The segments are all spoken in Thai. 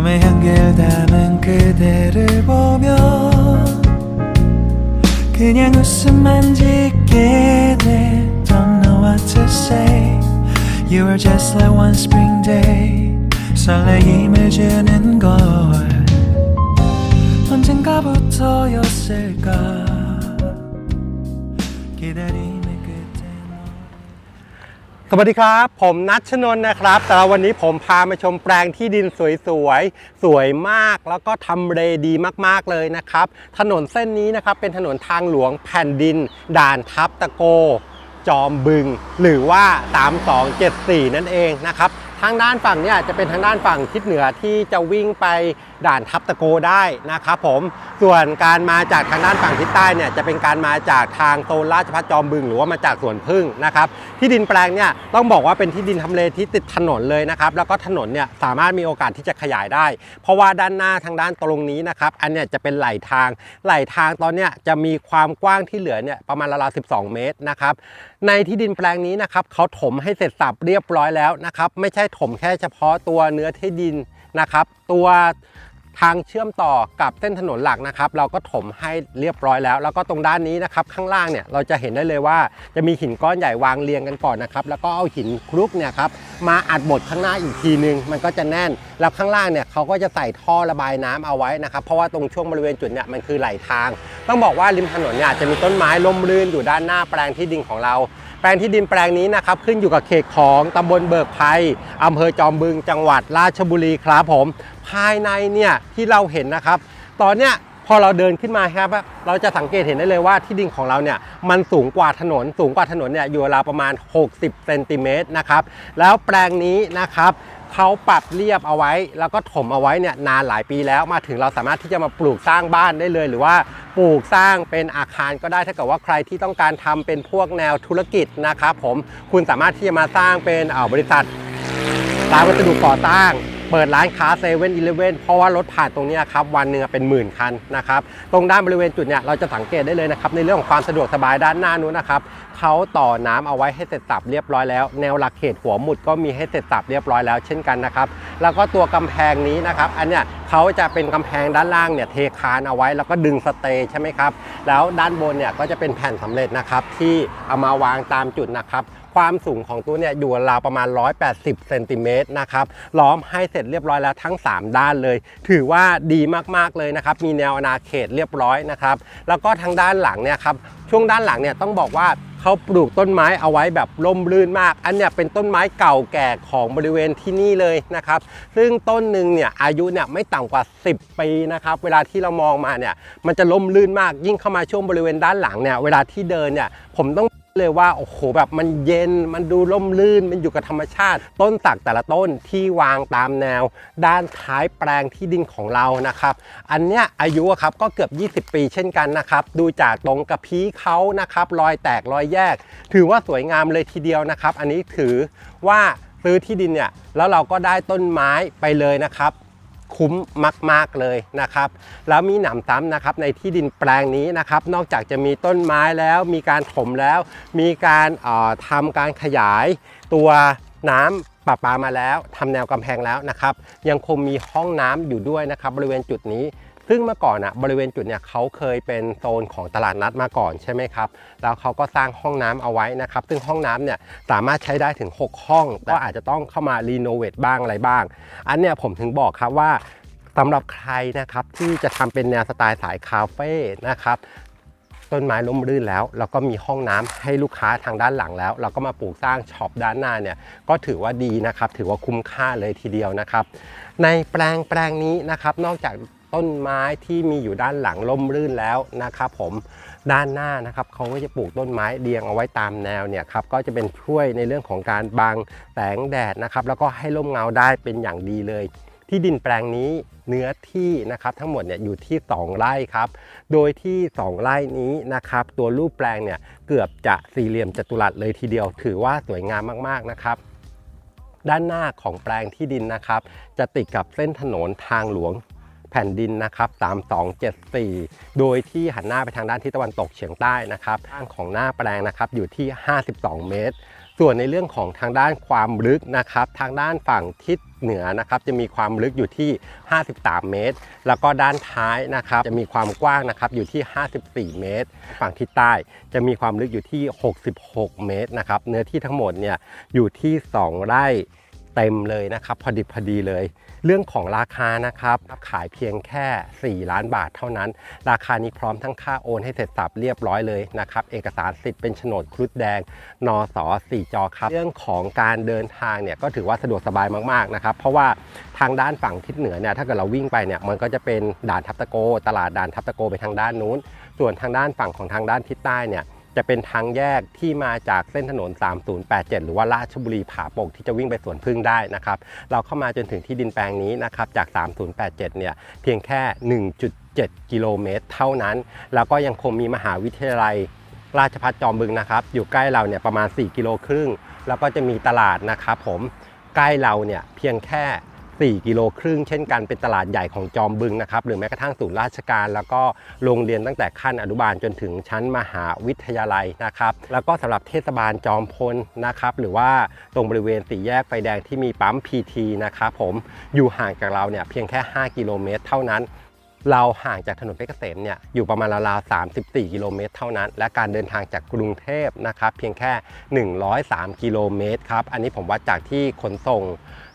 봄의 향기를 담은 그대를 보며 그냥 웃음만 짓게 돼 Don't know what to say You are just like one spring day 설레임을 주는 걸 언젠가부터였을까 สวัสดีครับ ผมนัชนน์นะครับ แต่ละวันนี้ผมพามาชมแปลงที่ดินสวยๆสวยมากแล้วก็ทำเลดีมากๆเลยนะครับ ถนนเส้นนี้นะครับเป็นถนนทางหลวงแผ่นดิน ด่านทับตะโก จอมบึง หรือว่า 3274 นั่นเองนะครับ ทางด้านฝั่งเนี่ยจะเป็นทางด้านฝั่งทิศเหนือที่จะวิ่งไปด่านทับตะโกได้นะครับผมส่วนการมาจากทางด้านฝั่งทิศใต้เนี่ยจะเป็นการมาจากทางโซนราชพัฒจอมบึง หรือว่ามาจากสวนพึ่งนะครับที่ดินแปลงเนี่ยต้องบอกว่าเป็นที่ดินทำเลที่ติดถนนเลยนะครับแล้วก็ถนนเนี่ยสามารถมีโอกาสที่จะขยายได้ เพราะว่าด้านหน้าทางด้านตรงนี้นะครับอันเนี้ยจะเป็นไหลทางไหลทางตอนเนี้ยจะมีความกว้างที่เหลือเนี่ยประมาณราวๆ12 เมตรนะครับในที่ดินแปลงนี้นะครับเขาถมให้เสร็จสับเรียบร้อยแล้วนะครับไม่ใช่ถมแค่เฉพาะตัวเนื้อที่ดินนะครับ ตัวทางเชื่อมต่อกับเส้นถนนหลักนะครับ เราก็ถมให้เรียบร้อยแล้ว แล้วก็ตรงด้านนี้นะครับ ข้างล่างเนี่ยเราจะเห็นได้เลยว่าจะมีหินก้อนใหญ่วางเรียงกันก่อนนะครับ แล้วก็เอาหินคลุกเนี่ยครับมาอัดบดข้างหน้าอีกทีนึง มันก็จะแน่น แล้วข้างล่างเนี่ยเขาก็จะใส่ท่อระบายน้ำเอาไว้นะครับ เพราะว่าตรงช่วงบริเวณจุดเนี่ยมันคือไหลทาง ต้องบอกว่าริมถนนเนี่ยจะมีต้นไม้ร่มรื่นอยู่ด้านหน้าแปลงที่ดินของเรา แปลงที่ดินแปลงนี้นะครับขึ้นอยู่กับเขตของตำบลเบิกไพรอำเภอจอมบึงจังหวัดราชบุรีครับผม ภายในเนี่ยที่เราเห็นนะครับ ตอนเนี้ยพอเราเดินขึ้นมาครับ เราจะสังเกตเห็นได้เลยว่าที่ดินของเราเนี่ยมันสูงกว่าถนน สูงกว่าถนนเนี่ยอยู่ราวประมาณ 60 เซนติเมตรนะครับ แล้วแปลงนี้นะครับ เขาปรับเรียบเอาไว้ แล้วก็ถมเอาไว้เนี่ยนานหลายปีแล้วมาถึงเราสามารถที่จะมาปลูกสร้างบ้านได้เลย หรือว่าปลูกสร้างเป็นอาคารก็ได้ถ้าเกิดว่าใครที่ต้องการทำเป็นพวกแนวธุรกิจนะครับผมคุณสามารถที่จะมาสร้างเป็นเออบริษัทร้านวัสดุก่อสร้าง เปิดร้านค้าเซเว่นอีเลฟเว่นเพราะว่ารถผ่านตรงนี้ครับวันหนึ่งเป็นหมื่นคันนะครับตรงด้านบริเวณจุดเนี้ยเราจะสังเกตได้เลยนะครับในเรื่องของความสะดวกสบายด้านหน้านู้นนะครับเขาต่อน้ำเอาไว้ให้เสร็จสับเรียบร้อยแล้ว แนวหลักเขตหัวหมุดก็มีให้เสร็จสับเรียบร้อยแล้วเช่นกันนะครับแล้วก็ตัวกำแพงนี้นะครับอันเนี้ยเขาจะเป็นกำแพงด้านล่างเนี่ยเทคานเอาไว้แล้วก็ดึงสเตย์ใช่ไหมครับแล้วด้านบนเนี่ยก็จะเป็นแผ่นสำเร็จนะครับที่เอามาวางตามจุดนะครับ ความสูงของตัวเนี่ยอยู่ราวประมาณ 180เซนติเมตรนะครับล้อมให้เสร็จเรียบร้อยแล้วทั้ง 3 ด้านเลย ถือว่าดีมากๆเลยนะครับ มีแนวอาณาเขตเรียบร้อยนะครับ แล้วก็ทางด้านหลังเนี่ยครับช่วงด้านหลังเนี่ยต้องบอกว่าเขาปลูกต้นไม้เอาไว้แบบร่มรื่นมาก อันเนี้ยเป็นต้นไม้เก่าแก่ของบริเวณที่นี่เลยนะครับ ซึ่งต้นหนึ่งเนี่ยอายุเนี่ยไม่ต่ำกว่า 10 ปีนะครับ เวลาที่เรามองมาเนี่ยมันจะร่มรื่นมาก ยิ่งเข้ามาช่วงบริเวณด้านหลังเนี่ยเวลาที่เดินเนี่ยผมต้อง เลยว่าโอ้โหแบบมันเย็นมันดูร่มรื่นมันอยู่กับธรรมชาติ ต้นสักแต่ละต้นที่วางตามแนว ด้านท้ายแปลงที่ดินของเรานะครับ อันเนี้ยอายุครับก็เกือบ 20 ปีเช่นกันนะครับ ดูจากตรงกระพี้เขานะครับรอยแตกรอยแยก ถือว่าสวยงามเลยทีเดียวนะครับ อันนี้ถือว่าซื้อที่ดินเนี่ยแล้วเราก็ได้ต้นไม้ไปเลยนะครับ คุ้มมาก ๆเลยนะครับ แล้วมีหนำซ้ำนะครับในที่ดินแปลงนี้นะครับ นอกจากจะมีต้นไม้แล้ว มีการถมแล้ว มีการออทำการขยายตัวน้ำประปามาแล้วทำแนวกำแพงแล้วนะครับ ยังคงมีห้องน้ำอยู่ด้วยนะครับ บริเวณจุดนี้ ซึ่งเมื่อก่อนอะบริเวณจุดเนี่ยเขาเคยเป็นโซนของตลาดนัดมาก่อนใช่ไหมครับแล้วเขาก็สร้างห้องน้ำเอาไว้นะครับ ซึ่งห้องน้ำเนี่ยสามารถใช้ได้ถึง 6 ห้อง ก็อาจจะต้องเข้ามารีโนเวทบ้างอะไรบ้าง อันเนี้ยผมถึงบอกครับว่าสำหรับใครนะครับที่จะทำเป็นแนวสไตล์สายคาเฟ่นะครับต้นไม้ล้มรื่นแล้ว แล้วก็มีห้องน้ำให้ลูกค้าทางด้านหลังแล้ว เราก็มาปลูกสร้างช็อปด้านหน้าเนี่ยก็ถือว่าดีนะครับ ถือว่าคุ้มค่าเลยทีเดียวนะครับ ในแปลงแปลงนี้นะครับ นอกจาก ต้นไม้ที่มีอยู่ด้านหลังล่มรื่นแล้วนะครับผมด้านหน้านะครับเขาก็จะปลูกต้นไม้เรียงเอาไว้ตามแนวเนี่ยครับก็จะเป็นช่วยในเรื่องของการบังแสงแดดนะครับแล้วก็ให้ร่มเงาได้เป็นอย่างดีเลยที่ดินแปลงนี้เนื้อที่นะครับทั้งหมดเนี่ยอยู่ที่ 2 ไร่ครับ โดยที่ 2 ไร่นี้นะครับตัวรูปแปลงเนี่ยเกือบจะสี่เหลี่ยมจัตุรัสเลยทีเดียว ถือว่าสวยงามมากๆนะครับ ด้านหน้าของแปลงที่ดินนะครับ จะติดกับเส้นถนนทางหลวง แผ่นดินนะครับ 3274 โดยที่หันหน้าไปทางด้านทิศตะวันตกเฉียงใต้นะครับด้านของหน้าแปลงนะครับอยู่ที่ 52 เมตร ส่วนในเรื่องของทางด้านความลึกนะครับ ทางด้านฝั่งทิศเหนือนะครับจะมีความลึกอยู่ที่ 53 เมตร แล้วก็ด้านท้ายนะครับจะมีความกว้างนะครับอยู่ที่ 54 เมตร ฝั่งทิศใต้จะมีความลึกอยู่ที่ 66 เมตรนะครับ เนื้อที่ทั้งหมดเนี่ยอยู่ที่ 2 ไร่ เต็มเลยนะครับ พอดิบพอดีเลย เรื่องของราคานะครับ ขายเพียงแค่ 4 ล้านบาทเท่านั้น ราคานี้พร้อมทั้งค่าโอนให้เสร็จสับเรียบร้อยเลยนะครับ เอกสารสิทธิ์เป็นโฉนดครุฑแดงนอสอ4จอครับ เรื่องของการเดินทางเนี่ยก็ถือว่าสะดวกสบายมากๆนะครับ เพราะว่าทางด้านฝั่งทิศเหนือเนี่ยถ้าเกิดเราวิ่งไปเนี่ยมันก็จะเป็นด่านทับตะโก ตลาดด่านทับตะโกไปทางด้านนู้น ส่วนทางด้านฝั่งของทางด้านทิศใต้เนี่ย จะเป็นทางแยกที่มาจากเส้นถนน 3087 หรือว่าราชบุรีผาปกที่จะวิ่งไปสวนพึ่งได้นะครับ เราเข้ามาจนถึงที่ดินแปลงนี้นะครับจาก 3087 เนี่ยเพียงแค่ 1.7 กิโลเมตร เท่านั้น แล้วก็ยังคงมีมหาวิทยาลัยราชพัฒจอมบึงนะครับ อยู่ใกล้เราเนี่ยประมาณ 4 กิโลครึ่ง แล้วก็จะมีตลาดนะครับผมใกล้เราเนี่ยเพียงแค่ 4 กิโลครึ่งเช่นกันเป็นตลาดใหญ่ของจอมบึงนะครับ หรือแม้กระทั่งศูนย์ราชการ แล้วก็โรงเรียนตั้งแต่ขั้นอนุบาลจนถึงชั้นมหาวิทยาลัยนะครับ แล้วก็สำหรับเทศบาลจอมพลนะครับ หรือว่าตรงบริเวณสี่แยกไฟแดงที่มีปั๊ม PT นะครับผมอยู่ห่างจากเราเนี่ยเพียงแค่ 5 กิโลเมตร เท่านั้นเราห่างจากถนนเพชรเกษมเนี่ยอยู่ประมาณราวๆ34 กิโลเมตรเท่านั้น และการเดินทางจากกรุงเทพนะครับเพียงแค่ 103 กิโลเมตรครับ อันนี้ผมวัดจากที่ขนส่ง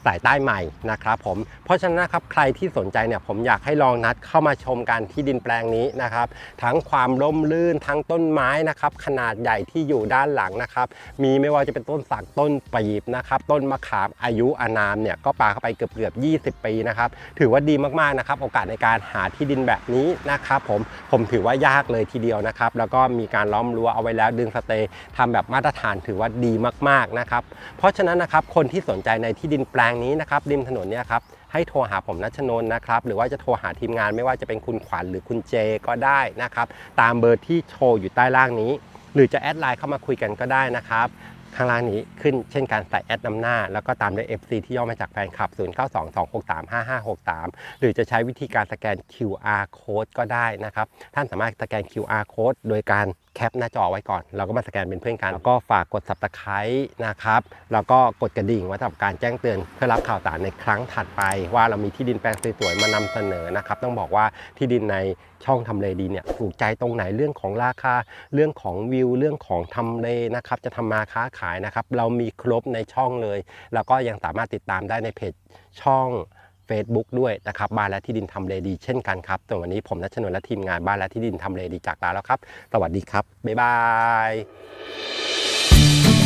สายใต้ใหม่นะครับผมเพราะฉะนั้นนะครับใครที่สนใจเนี่ยผมอยากให้ลองนัดเข้ามาชมกันที่ดินแปลงนี้นะครับทั้งความร่มรื่นทั้งต้นไม้นะครับขนาดใหญ่ที่อยู่ด้านหลังนะครับมีไม่ว่าจะเป็นต้นสักต้นปีบนะครับต้นมะขามอายุอานามเนี่ยก็ปาเข้าไปเกือบเกือบ20 ปีนะครับถือว่าดีมากๆนะครับโอกาสในการหาที่ดินแบบนี้นะครับผมผมถือว่ายากเลยทีเดียวนะครับแล้วก็มีการล้อมรั้วเอาไว้แล้วดึงสเตย์ทำแบบมาตรฐานถือว่าดีมากๆนะครับเพราะฉะนั้นนะครับคนที่สนใจในที่ดินแปลงนี้นะครับริมถนนเนี่ยครับให้โทรหาผมนัชนนนะครับหรือว่าจะโทรหาทีมงานไม่ว่าจะเป็นคุณขวัญหรือคุณเจก็ได้นะครับตามเบอร์ที่โชว์อยู่ใต้ล่างนี้ หรือจะแอดไลน์เข้ามาคุยกันก็ได้นะครับข้างล่างนี้ขึ้นเช่นการใส่แอดนำหน้า แล้วก็ตามด้วย FC ที่ย่อมาจากแฟนคลับ 0922635563 หรือจะใช้วิธีการสแกน QR code ก็ได้นะครับ ท่านสามารถสแกน QR code โดยการ แคปหน้าจอไว้ก่อน เราก็มาสแกนเป็นเพื่อนกันแล้วก็ฝากกด subscribe นะครับ แล้วก็กดกระดิ่งไว้สำหรับการแจ้งเตือนเพื่อรับข่าวสารในครั้งถัดไป ว่าเรามีที่ดินแปลงสวยๆมานำเสนอนะครับ ต้องบอกว่าที่ดินในช่องทำเลดีเนี่ยถูกใจตรงไหนเรื่องของราคา เรื่องของวิว เรื่องของทำเลนะครับ จะทำมาค้าขายนะครับ เรามีครบในช่องเลย แล้วก็ยังสามารถติดตามได้ในเพจช่อง Facebook ด้วยนะครับบ้านและที่ดินทำเลดีเช่นกันครับส่วนวันนี้ผมนัชนนท์และทีมงานบ้านและที่ดินทำเลดีจากลาแล้วครับ สวัสดีครับ บ๊ายบาย